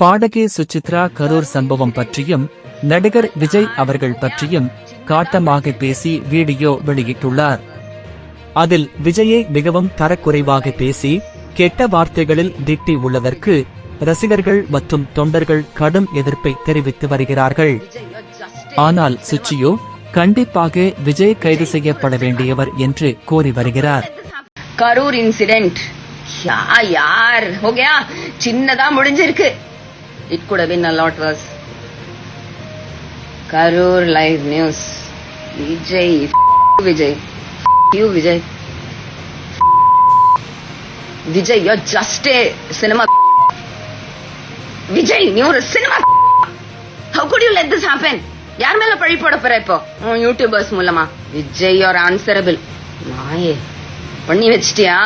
பாடகி சுசித்ரா கரூர் சம்பவம் பற்றியும் நடிகர் விஜய் அவர்கள் பற்றியும் காட்டமாக பேசி வீடியோ வெளியிட்டுள்ளார். அதில் விஜயை மிகவும் தரக்குறைவாக பேசி கெட்ட வார்த்தைகளில் திட்டி உள்ளதற்கு ரசிகர்கள் மற்றும் தொண்டர்கள் கடும் எதிர்ப்பை தெரிவித்து வருகிறார்கள். ஆனால் சுச்சியோ கண்டிப்பாக விஜய் கைது செய்யப்பட வேண்டியவர் என்று கோரி வருகிறார். கரூர் இன்சிடென்ட். யார்? சின்னதா முடிஞ்சிருக்கு. It could been a lot lot Karur live news Vijay Vijay you Vijay Vijay yo just cinema Vijay நீ ஒரு cinema how could you let this happen யார் மேல பழி போட போற இப்போ? உன் யூடியூபர்ஸ் மூலமா. விஜய் யோர் ஆன்சரபிள் நாயே பண்ணி வச்சிட்டியா?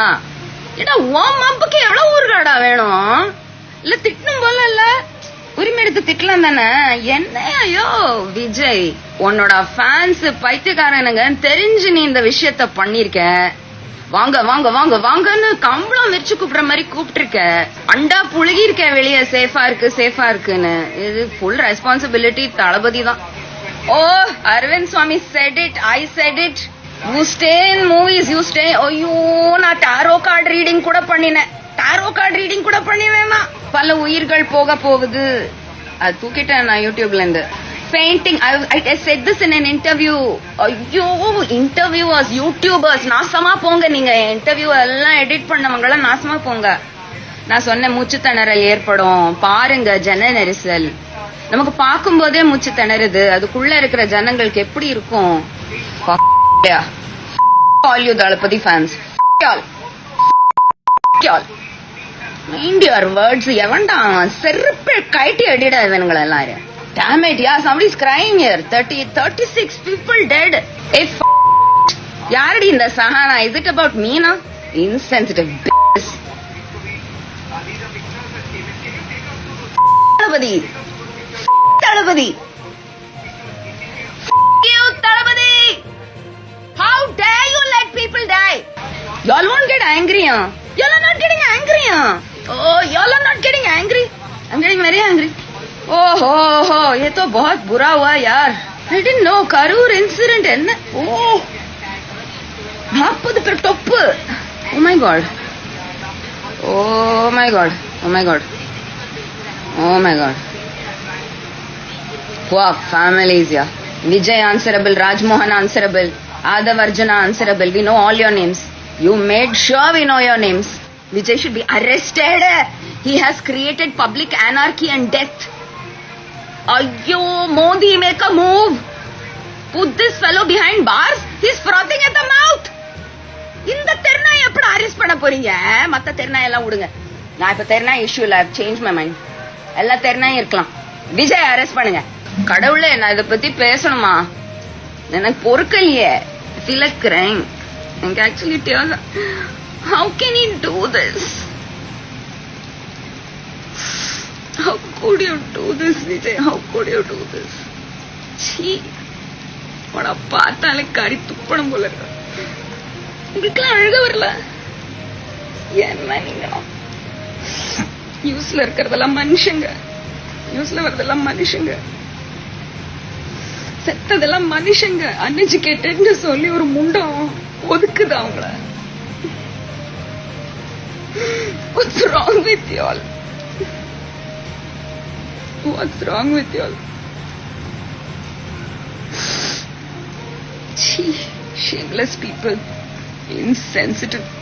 ஏடா உன் மம்புக்கு எவ்வளவு ஊர்காடா வேணும்? இல்ல திட்டணும் போல இல்ல. உரிமை எடுத்து திட்டலாம் தானே? என்ன ஐயோ விஜய் உன்னோட ஃபேன்ஸ் பைத்தியக்காரனுங்க தெரிஞ்சு நீ இந்த விஷயத்த பண்ணிருக்க. வாங்க வாங்க வாங்க வாங்கன்னு கம்பளம் வச்சு கூப்பிடுற மாதிரி கூப்பிட்டுருக்க. அண்டா புழுகி இருக்க வெளியே சேஃபா இருக்கு சேஃபா இருக்குன்னு. இது ஃபுல் ரெஸ்பான்சிபிலிட்டி தளபதி தான். ஓ Arvind Swamy said it I said it you stay in movies you stay ஐயோ நான் டாரோ கார்டு ரீடிங் கூட பண்ணினேன். டாரோ கார்டு ரீடிங் கூட பண்ணினேன்னா பல உயிர்கள் போக போகுது. அது தூக்கிட்டேன் நான் யூடியூப்ல இருந்து painting I said this in an interview ஐயோ இன்டர்வியூவர்ஸ் யூடியூபர்ஸ் நாசமா போங்க நீங்க. இன்டர்வியூ எல்லாம் எடிட் பண்ணவங்க எல்லாம் நாசமா போங்க. நான் சொன்ன மூச்சு திணறல் ஏற்படும். பாருங்க ஜன நெரிசல் நமக்கு பார்க்கும்போதே மூச்சு திணறுது. அதுக்குள்ள இருக்கிற ஜனங்களுக்கு எப்படி இருக்கும்? All you Thalapathy fans all all mind your words எவன்டா அவன் செருப்பு கைட்டி அடிடா இவனுங்களை எல்லாரும் Damn it, yeah, somebody's crying here. 30, 36 people dead. Hey, f- யாரடி இந்த Sahana is it about Meena insensitive Thalapathy Thalapathy you Thalapathy how dare you let people die y'all won't get angry huh? y'all are not getting angry huh? oh y'all are not getting angry i'm getting very angry oh ho ho ये तो बहुत बुरा हुआ यार I didn't know Karur incident என்ன ஓ நாற்பது பேர் தொப்பு oh my god oh my god oh my god oh my god Wow, families, yeah. Vijay answerable, Rajmohan answerable, Adav Arjuna answerable. We know all your names. You made sure we know your names. Vijay should be arrested. He has created public anarchy and death. Ayyo, Modi, make a move. Put this fellow behind bars. He's frothing at the mouth. இந்த தெருநாய் எப்படி arrest பண்ண போறீங்க மத்த தெருநாய் எல்லாம் விடுங்க நான் இப்ப தெருநாய் இஷ்யூ இல்ல சேஞ்ச் மை மைண்ட் எல்லா தெருநாயும் இருக்கலாம் விஜய் அரெஸ்ட் பண்ணுங்க கடவுளே நான் இதை பத்தி பேசணுமா எனக்கு பொறுக்கலையே திலக்கிறேன் எனக்கு actually how can he do this how could you do this Vijay how could you do this சீ உன பார்த்தாலே கடி துப்பணும் போல இருக்கு. உங்களுக்குலாம் அழுக வரல? என்ன நீங்க நியூஸ்ல இருக்கிறதெல்லாம் மனுஷங்க. நியூஸ்ல வர்றதெல்லாம் மனுஷங்க. செத்ததெல்லாம் மனுஷங்க. அன்எஜுகேட்டட்னு சொல்லி ஒரு முண்டம் ஒதுக்குது அவங்கள. What's wrong with y'all? What's wrong with y'all? Gee, shameless people, insensitive.